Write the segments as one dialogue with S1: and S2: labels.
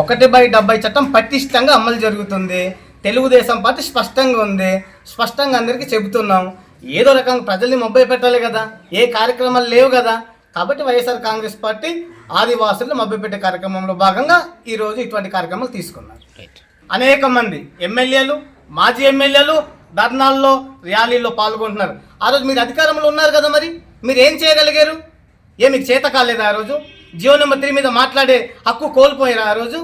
S1: ఒకటి బై డెబ్బై చట్టం పటిష్టంగా అమలు జరుగుతుంది. తెలుగుదేశం పార్టీ స్పష్టంగా ఉంది. స్పష్టంగా అందరికీ చెబుతున్నాం. ఏదో రకంగా ప్రజల్ని మొబ్బై పెట్టాలి కదా. ఏ కార్యక్రమాలు లేవు కదా. కాబట్టి వైఎస్ఆర్ కాంగ్రెస్ పార్టీ ఆదివాసులను మభ్య పెట్టే కార్యక్రమంలో భాగంగా ఈరోజు ఇటువంటి కార్యక్రమాలు తీసుకున్నారు. అనేక మంది ఎమ్మెల్యేలు మాజీ ఎమ్మెల్యేలు ధర్నాల్లో ర్యాలీల్లో పాల్గొంటున్నారు. ఆ రోజు మీరు అధికారంలో ఉన్నారు కదా మరి. మీరు ఏం చేయగలిగారు? ఏ మీకు చేత కాలేదా ఆ రోజు? జియో నెంబర్ త్రీ మీద మాట్లాడే హక్కు కోల్పోయారు ఆ రోజు.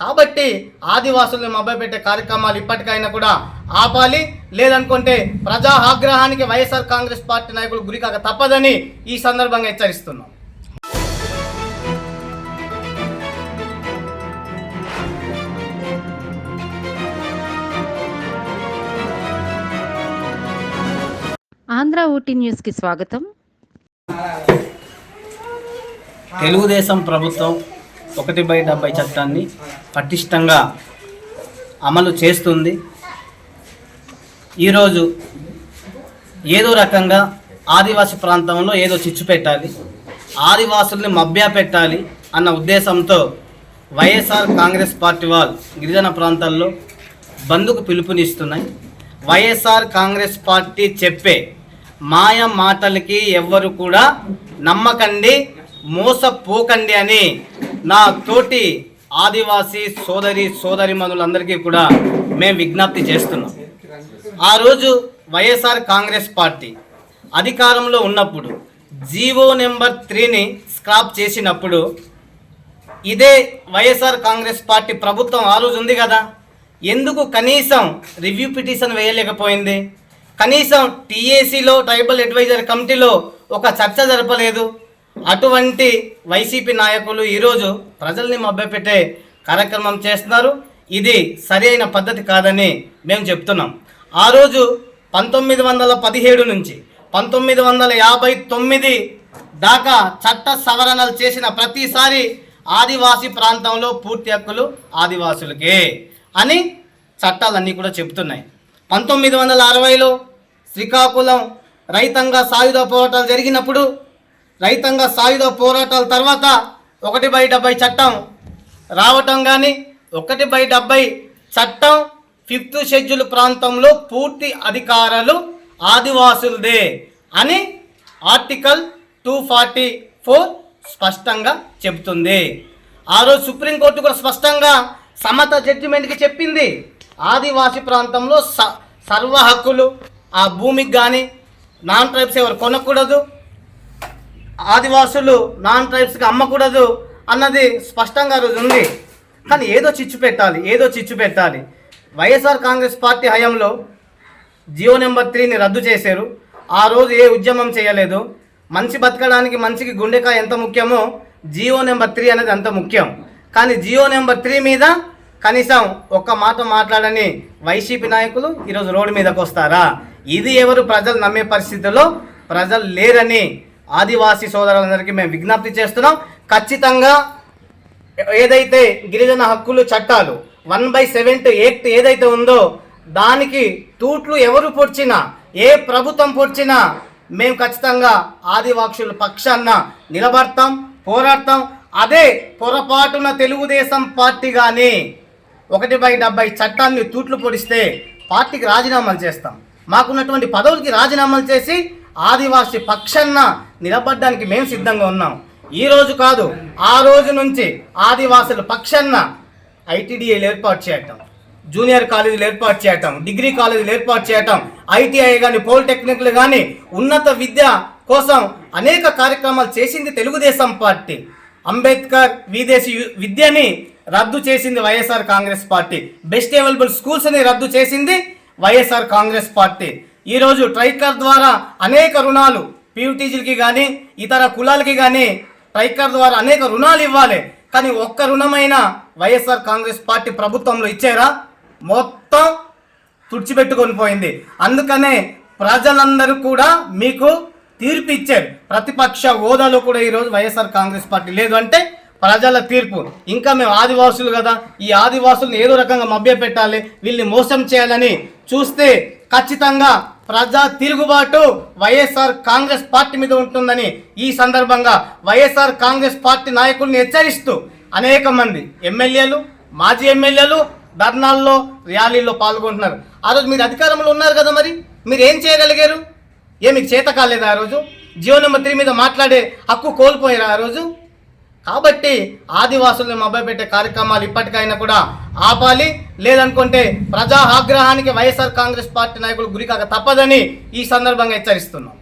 S1: కాబట్టి ఆదివాసులను మభ్యపెట్టే కార్యక్రమాలు ఇప్పటికైనా కూడా ఆపాలి. లేదనుకుంటే ప్రజా ఆగ్రహానికి వైఎస్ఆర్ కాంగ్రెస్ పార్టీ నాయకులు గురికాక తప్పదని ఈ సందర్భంగా హెచ్చరిస్తున్నాం.
S2: ఆంధ్ర ఊటీ న్యూస్కి స్వాగతం.
S1: తెలుగుదేశం ప్రభుత్వం ఒకటి బై డెబ్బై చట్టాన్ని పటిష్టంగా అమలు చేస్తుంది. ఈరోజు ఏదో రకంగా ఆదివాసి ప్రాంతంలో ఏదో చిచ్చు పెట్టాలి ఆదివాసుల్ని మభ్యా పెట్టాలి అన్న ఉద్దేశంతో వైఎస్ఆర్ కాంగ్రెస్ పార్టీ వాళ్ళు గిరిజన ప్రాంతాల్లో బంధుకు పిలుపునిస్తున్నాయి. వైఎస్ఆర్ కాంగ్రెస్ పార్టీ చెప్పే మాయ మాటలకి ఎవ్వరు కూడా నమ్మకండి మోసపోకండి అని నా తోటి ఆదివాసీ సోదరి సోదరి మనులందరికీ కూడా మేము విజ్ఞప్తి చేస్తున్నాం. ఆ రోజు వైఎస్ఆర్ కాంగ్రెస్ పార్టీ అధికారంలో ఉన్నప్పుడు జీవో నెంబర్ త్రీని స్క్రాప్ చేసినప్పుడు ఇదే వైఎస్ఆర్ కాంగ్రెస్ పార్టీ ప్రభుత్వం ఆ రోజు ఉంది కదా? ఎందుకు కనీసం రివ్యూ పిటిషన్ వేయలేకపోయింది? కనీసం టీఏసీలో ట్రైబల్ అడ్వైజర్ కమిటీలో ఒక చర్చ జరపలేదు? అటువంటి వైసీపీ నాయకులు ఈరోజు ప్రజల్ని మభ్యపెట్టే కార్యక్రమం చేస్తున్నారు. ఇది సరి పద్ధతి కాదని మేము చెప్తున్నాం. ఆ రోజు పంతొమ్మిది వందల పదిహేడు నుంచి పంతొమ్మిది వందల యాభై తొమ్మిది దాకా చట్ట సవరణలు చేసిన ప్రతిసారి ఆదివాసీ ప్రాంతంలో పూర్తి హక్కులు ఆదివాసులకే అని చట్టాలన్నీ కూడా చెబుతున్నాయి. పంతొమ్మిది వందల అరవైలో శ్రీకాకుళం రైతంగా సాయుధ పోరాటాలు జరిగినప్పుడు రైతాంగ సాయుధ పోరాటాల తర్వాత ఒకటి బై డెబ్బై చట్టం రావటం కానీ ఒకటి బై డెబ్బై చట్టం ఫిఫ్త్ షెడ్యూల్ ప్రాంతంలో పూర్తి అధికారాలు ఆదివాసులదే అని ఆర్టికల్ టూ ఫార్టీ ఫోర్ స్పష్టంగా చెబుతుంది. ఆ రోజు సుప్రీంకోర్టు కూడా స్పష్టంగా సమత జడ్జిమెంట్కి చెప్పింది. ఆదివాసి ప్రాంతంలో స సర్వ హక్కులు ఆ భూమికి కానీ నాన్ ట్రైబ్స్ ఎవరు కొనకూడదు. ఆదివాసులు నాన్ ట్రైబ్స్కి అమ్మకూడదు అన్నది స్పష్టంగా రోజు ఉంది. కానీ ఏదో చిచ్చు పెట్టాలి ఏదో చిచ్చు పెట్టాలి. వైఎస్ఆర్ కాంగ్రెస్ పార్టీ హయాంలో జియో నెంబర్ త్రీని రద్దు చేశారు. ఆ రోజు ఏ ఉద్యమం చేయలేదు. మంచి బతకడానికి మంచికి గుండెకాయ ఎంత ముఖ్యమో జియో నెంబర్ త్రీ అనేది అంత ముఖ్యం. కానీ జియో నెంబర్ త్రీ మీద కనీసం ఒక్క మాట మాట్లాడని వైసీపీ నాయకులు ఈరోజు రోడ్డు మీదకి వస్తారా ఇది ఎవరు ప్రజలు నమ్మే పరిస్థితుల్లో ప్రజలు లేరని ఆదివాసీ సోదరులందరికీ మేము విజ్ఞప్తి చేస్తున్నాం. ఖచ్చితంగా ఏదైతే గిరిజన హక్కులు చట్టాలు వన్ బై సెవెంత్ ఎయిట్ ఏదైతే ఉందో దానికి తూట్లు ఎవరు పొడిచినా ఏ ప్రభుత్వం పొడిచినా మేము ఖచ్చితంగా ఆదివాక్షుల పక్షాన నిలబడతాం పోరాడతాం. అదే పొరపాటున తెలుగుదేశం పార్టీ కానీ ఒకటి బై డెబ్బై చట్టాన్ని తూట్లు పొడిస్తే పార్టీకి రాజీనామాలు చేస్తాం. మాకున్నటువంటి పదవులకి రాజీనామాలు చేసి ఆదివాసి పక్షాన నిలబడడానికి మేము సిద్ధంగా ఉన్నాం. ఈ రోజు కాదు ఆ రోజు నుంచి ఆదివాసుల పక్షాన ఐటీడీఏలు ఏర్పాటు చేయటం జూనియర్ కాలేజీలు ఏర్పాటు చేయటం డిగ్రీ కాలేజీలు ఏర్పాటు చేయటం ఐటీఐ కానీ పాలిటెక్నిక్లు కానీ ఉన్నత విద్య కోసం అనేక కార్యక్రమాలు చేసింది తెలుగుదేశం పార్టీ. అంబేద్కర్ విదేశీ విద్యని రద్దు చేసింది YSR Congress party. Best available స్కూల్స్ని రద్దు చేసింది వైఎస్ఆర్ కాంగ్రెస్ పార్టీ. ఈరోజు ట్రైకర్ ద్వారా అనేక రుణాలు పీయూటీజీలకి కానీ ఇతర కులాలకి కానీ ట్రైకర్ ద్వారా అనేక రుణాలు ఇవ్వాలి. కానీ ఒక్క రుణమైన వైఎస్ఆర్ కాంగ్రెస్ పార్టీ ప్రభుత్వంలో ఇచ్చారా? మొత్తం తుడిచిపెట్టుకొని పోయింది. అందుకనే ప్రజలందరూ కూడా మీకు తీర్పు ఇచ్చారు. ప్రతిపక్ష హోదాలో కూడా ఈరోజు వైఎస్ఆర్ కాంగ్రెస్ పార్టీ లేదు అంటే ప్రజల తీర్పు. ఇంకా మేము ఆదివాసులు కదా. ఈ ఆదివాసులను ఏదో రకంగా మభ్యపెట్టాలి వీళ్ళని మోసం చేయాలని చూస్తే ఖచ్చితంగా ప్రజా తిరుగుబాటు వైఎస్ఆర్ కాంగ్రెస్ పార్టీ మీద ఉంటుందని ఈ సందర్భంగా వైఎస్ఆర్ కాంగ్రెస్ పార్టీ నాయకుల్ని హెచ్చరిస్తూ అనేక మంది ఎమ్మెల్యేలు మాజీ ఎమ్మెల్యేలు ధర్నాల్లో ర్యాలీల్లో పాల్గొంటున్నారు. ఆ రోజు మీరు అధికారంలో ఉన్నారు కదా మరి? మీరు ఏం చేయగలిగారు? ఏ మీకు చేత కాలేదా ఆ రోజు? జియో నెంబర్ త్రీ మీద మాట్లాడే హక్కు కోల్పోయారు ఆ రోజు? కాబట్టి ఆదివాసులను మభ్యపెట్టే కార్యక్రమాలు ఇప్పటికైనా కూడా ఆపాలి. లేదనుకుంటే ప్రజా ఆగ్రహానికి వైఎస్ఆర్ కాంగ్రెస్ పార్టీ నాయకులు గురికాక తప్పదని ఈ సందర్భంగా హెచ్చరిస్తున్నాం.